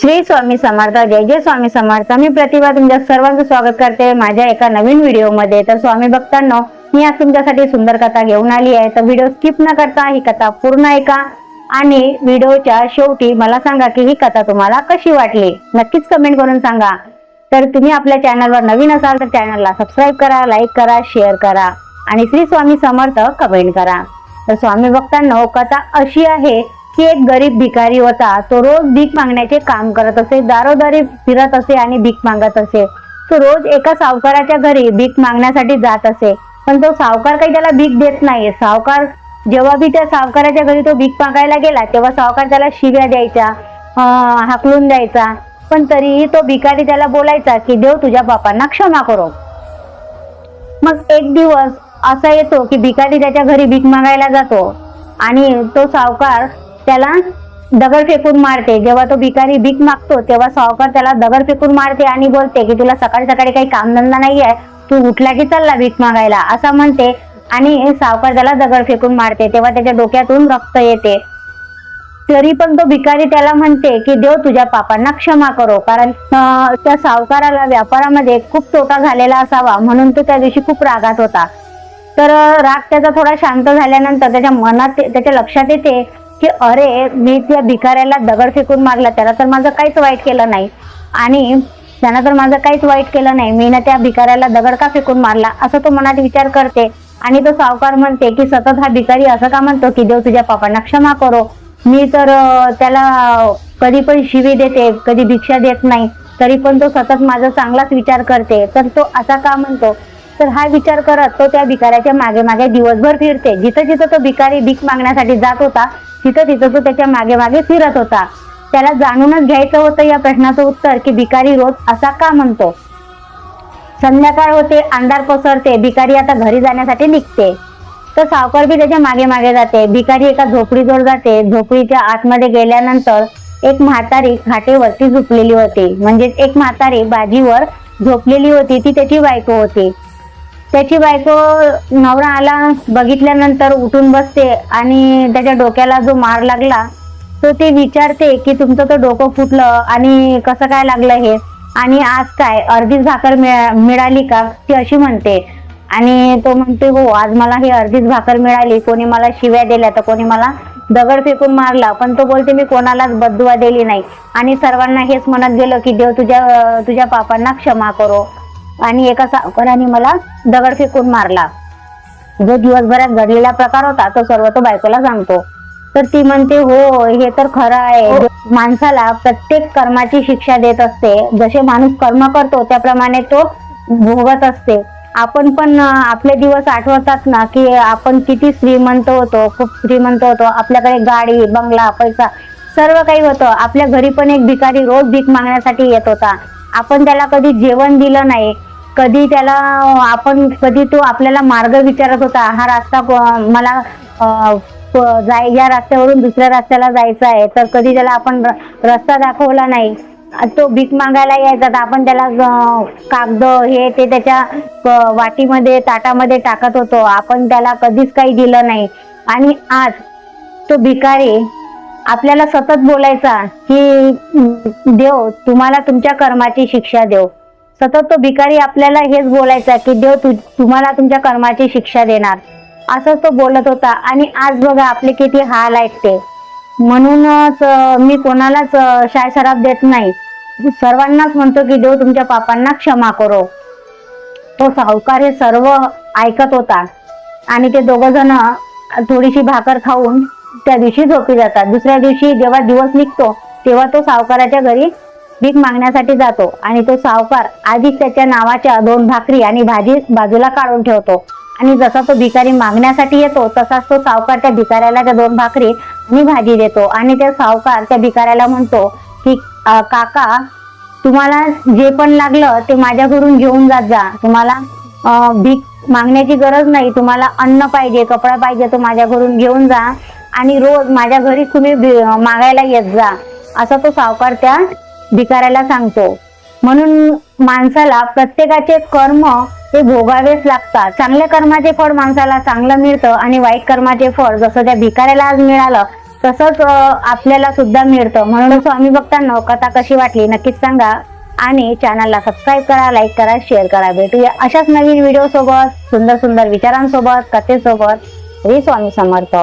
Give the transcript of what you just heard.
श्री स्वामी समर्थ जय जय स्वामी समर्थ. मी प्रतिभा तुमच्या सर्वांचं स्वागत करते माझ्या एका नवीन व्हिडिओमध्ये. तर स्वामी भक्तांनो मी आज तुमच्यासाठी सुंदर कथा घेऊन आली आहे. तर व्हिडिओ स्किप न करता ही कथा पूर्ण ऐका. आणि व्हिडिओच्या शेवटी मला सांगा की ही कथा तुम्हाला कशी वाटली? नक्कीच कमेंट करून सांगा. तर तुम्ही आपल्या चॅनलवर नवीन असाल तर चॅनलला सबस्क्राईब करा लाईक करा शेअर करा. आणि श्री स्वामी समर्थ कमेंट करा. तर स्वामी भक्तांनो कथा अशी आहे की एक गरीब भिकारी होता. तो रोज भीक मागण्याचे काम करत असे दारोदारी फिरत असे आणि भीक मागत असे. तो रोज एका सावकाराच्या घरी भीक मागण्यासाठी जात असे. पण तो सावकार काही त्याला भीक देत नाही सावकार जेव्हा बी त्या सावकाराच्या घरी तो भीक मागायला गेला तेव्हा सावकार त्याला शिव्या द्यायचा हाकलून द्यायचा. पण तरीही तो भिकारी त्याला बोलायचा की देव तुझ्या बापांना क्षमा करो. मग एक दिवस असा येतो की भिकारी त्याच्या घरी भीक मागायला जातो आणि तो सावकार त्याला दगड फेकून मारते. जेव्हा तो भिकारी भीक मागतो तेव्हा सावकार त्याला दगड फेकून मारते आणि बोलते की तुला सकाळी सकाळी काही कामधंदा नाही आहे तू उठला की चालला भीक मागायला असं म्हणते आणि सावकार त्याला दगड फेकून मारते. तेव्हा त्याच्या डोक्यातून रक्त येते. तरी पण तो भिकारी त्याला म्हणते की देव तुझ्या पापांना क्षमा करो. कारण त्या सावकाराला व्यापारामध्ये खूप तोटा झालेला असावा म्हणून तो त्या दिवशी खूप रागात होता. तर राग त्याचा थोडा शांत झाल्यानंतर त्याच्या मनात त्याच्या लक्षात येते की अरे मी त्या भिकाऱ्याला दगड फेकून मारला त्याला तर माझं काहीच वाईट केलं नाही. आणि त्यानं तर माझं काहीच वाईट केलं नाही. मी ना त्या भिकाऱ्याला दगड का फेकून मारला? असं तो मनात विचार करते. आणि तो सावकार म्हणते की सतत हा भिकारी असं का म्हणतो की देव तुझ्या पापांना क्षमा करो. मी तर त्याला कधी पण शिवी देते कधी भिक्षा देत नाही. तरी पण तो सतत माझा चांगलाच विचार करते. तर तो असा का म्हणतो? तर हा विचार करत तो त्या भिकाऱ्याच्या मागे मागे दिवसभर फिरते. जिथं जिथं तो भिकारी भीक मागण्यासाठी जात होता तिथं तिथं तो त्याच्यामागे मागे फिरत होता. त्याला जाणूनच घ्यायचं होतं या प्रश्नाचं उत्तर की भिकारी रोज असा का म्हणतो? संध्याकाळ होते अंधार पसरते भिकारी आता घरी जाण्यासाठी निघते. तर सावकार बी त्याच्यामागे मागे जाते. भिकारी एका झोपडीजवळ जाते. झोपडीच्या आतमध्ये गेल्यानंतर एक म्हातारी खाटेवरती झोपलेली होती. म्हणजे एक म्हातारी बाजीवर झोपलेली होती. ती त्याची बायको होती. त्याची बायको नवरा आला बघितल्यानंतर उठून बसते आणि त्याच्या डोक्याला जो मार लागला तो ते विचारते की तुमचं तर डोकं फुटलं आणि कसं काय लागलं हे? आणि आज काय? अर्धीच भाकर मिळाली का? ती अशी म्हणते. आणि तो म्हणते हो आज मला ही अर्धीच भाकर मिळाली. कोणी मला शिव्या दिल्या तर कोणी मला दगड फेकून मारला. पण तो बोलते मी कोणालाच बदुआ दिली नाही. आणि सर्वांना हेच म्हणत गेलं की देव तुझ्या तुझ्या पापांना क्षमा करो. आणि एका सावकाराने मला दगड फेकून मारला. जो दिवसभरात घडलेला प्रकार होता तो सर्व तो बायकोला सांगतो. तर ती म्हणते हो हे तर खरं आहे. माणसाला प्रत्येक कर्माची शिक्षा देत असते. जसे माणूस कर्म करतो त्याप्रमाणे तो भोगत असते. आपण पण आपले दिवस आठवतात ना की आपण किती श्रीमंत होतो खूप श्रीमंत होतो. आपल्याकडे गाडी बंगला पैसा सर्व काही होतं. आपल्या घरी पण एक भिकारी रोज भीक मागण्यासाठी येत होता. आपण त्याला कधी जेवण दिलं नाही कधी त्याला आपण कधी तो आपल्याला मार्ग विचारत होता हा रस्ता मला जाय या रस्त्यावरून दुसऱ्या रस्त्याला जायचं आहे तर कधी त्याला आपण र- रस्ता दाखवला नाही. तो भीक मागायला यायचा तर आपण त्याला कागद हे ते त्याच्या वाटीमध्ये ताटामध्ये टाकत होतो. आपण त्याला कधीच काही दिलं नाही. आणि आज तो भिकारी आपल्याला सतत बोलायचा की देव तुम्हाला तुमच्या कर्माची शिक्षा देव. सतत तो भिकारी आपल्याला हेच बोलायचा की देव तु तुम्हाला तुमच्या कर्माची शिक्षा देणार. असंच तो बोलत होता. आणि आज बघा आपले किती हाल आहेत ते. म्हणूनच मी कोणालाच शाय शराब देत नाही. सर्वांनाच म्हणतो की देव तुमच्या पापांना क्षमा करो. तो सावकार हे सर्व ऐकत होता. आणि ते दोघ जण थोडीशी भाकर खाऊन त्या दिवशी झोपी जातात. दुसऱ्या दिवशी जेव्हा दिवस निघतो तेव्हा तो सावकाराच्या घरी भीक मागण्यासाठी जातो आणि तो सावकार आधीच त्याच्या नावाच्या दोन भाकरी आणि भाजी बाजूला काढून ठेवतो. आणि जसा तो भिकारी मागण्यासाठी येतो तसाच तो सावकार त्या भिकाऱ्याला त्या दोन भाकरी आणि भाजी देतो. आणि त्या सावकार त्या भिकाऱ्याला म्हणतो की काका तुम्हाला जे पण लागलं ते माझ्या घरून घेऊन जात जा. तुम्हाला भीक मागण्याची गरज नाही. तुम्हाला अन्न पाहिजे कपडा पाहिजे तो माझ्या घरून घेऊन जा. आणि रोज माझ्या घरी तुम्ही भि- मागायला येत जा असं तो सावकार त्या भिकाऱ्याला सांगतो. म्हणून माणसाला प्रत्येकाचे कर्म हे भोगावेच लागतात. चांगल्या कर्माचे फळ माणसाला चांगलं मिळतं आणि वाईट कर्माचे फळ जसं त्या भिकाऱ्याला आज मिळालं तसंच आपल्याला सुद्धा मिळतं. म्हणून स्वामी भक्तांना कथा कशी वाटली नक्कीच सांगा आणि चॅनलला सबस्क्राईब करा लाईक करा शेअर करा. भेटूया अशाच नवीन व्हिडिओ सोबत सुंदर सुंदर विचारांसोबत कथेसोबत. श्री स्वामी समर्थ.